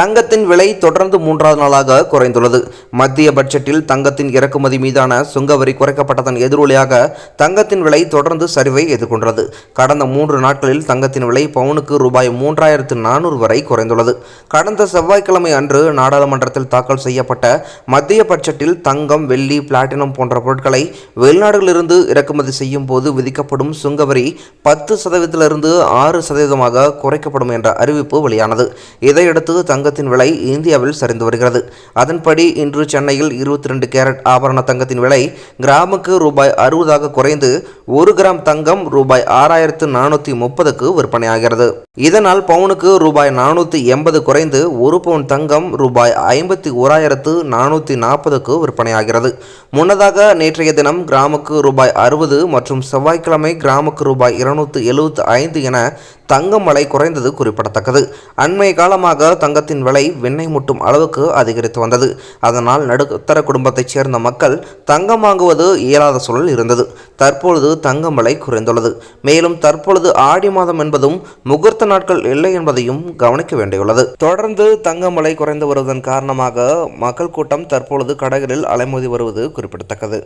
தங்கத்தின் விலை தொடர்ந்து மூன்றாவது நாளாக குறைந்துள்ளது. மத்திய பட்ஜெட்டில் தங்கத்தின் இறக்குமதி மீதான சுங்கவரி குறைக்கப்பட்டதன் எதிரொலியாக தங்கத்தின் விலை தொடர்ந்து சரிவை எதிர்கொண்டது. கடந்த மூன்று நாட்களில் தங்கத்தின் விலை பவுனுக்கு ரூபாய் மூன்றாயிரத்து நானூறு வரை குறைந்துள்ளது. கடந்த செவ்வாய்க்கிழமை அன்று நாடாளுமன்றத்தில் தாக்கல் செய்யப்பட்ட மத்திய பட்ஜெட்டில் தங்கம் வெள்ளி பிளாட்டினம் போன்ற பொருட்களை வெளிநாடுகளிலிருந்து இறக்குமதி செய்யும் போது விதிக்கப்படும் சுங்கவரி பத்து சதவீதத்திலிருந்து ஆறு சதவீதமாக குறைக்கப்படும் என்ற அறிவிப்பு வெளியானது. இதையடுத்து தங்க தங்கத்தின் விலை இந்தியாவில் சரிந்து வருகிறது. அதன்படி இன்று சென்னையில் இருபத்தி ரெண்டு கேரட் ஆபரண தங்கத்தின் விலை கிராமுக்கு ரூபாய் அறுபதாக குறைந்து ஒரு கிராம் தங்கம் ரூபாய் ஆறாயிரத்து நானூற்றி முப்பதுக்கு விற்பனையாகிறது. இதனால் பவுனுக்கு ரூபாய் நானூற்றி எண்பது குறைந்து ஒரு பவுன் தங்கம் ரூபாய் ஐம்பத்தி ஓராயிரத்து நானூற்றி நாற்பதுக்கு விற்பனையாகிறது. முன்னதாக நேற்றைய தினம் கிராமுக்கு ரூபாய் அறுபது மற்றும் செவ்வாய்க்கிழமை கிராமுக்கு ரூபாய் இருநூற்று எழுபத்து ஐந்து என தங்கம் விலை குறைந்தது குறிப்பிடத்தக்கது. அண்மை காலமாக தங்கத்தின் விலை விண்ணை முட்டும் அளவுக்கு அதிகரித்து வந்தது. அதனால் நடுத்தர குடும்பத்தைச் சேர்ந்த மக்கள் தங்கம் வாங்குவது இயலாத சூழல் இருந்தது. தற்பொழுது தங்கம் விலை குறைந்துள்ளது. மேலும் தற்பொழுது ஆடி மாதம் என்பதும் முகூர்த்த நாட்கள் இல்லை என்பதையும் கவனிக்க வேண்டியுள்ளது. தொடர்ந்து தங்கம் விலை குறைந்து வருவதன் காரணமாக மக்கள் கூட்டம் தற்பொழுது கடைகளில் அலைமோதி வருவது குறிப்பிடத்தக்கது.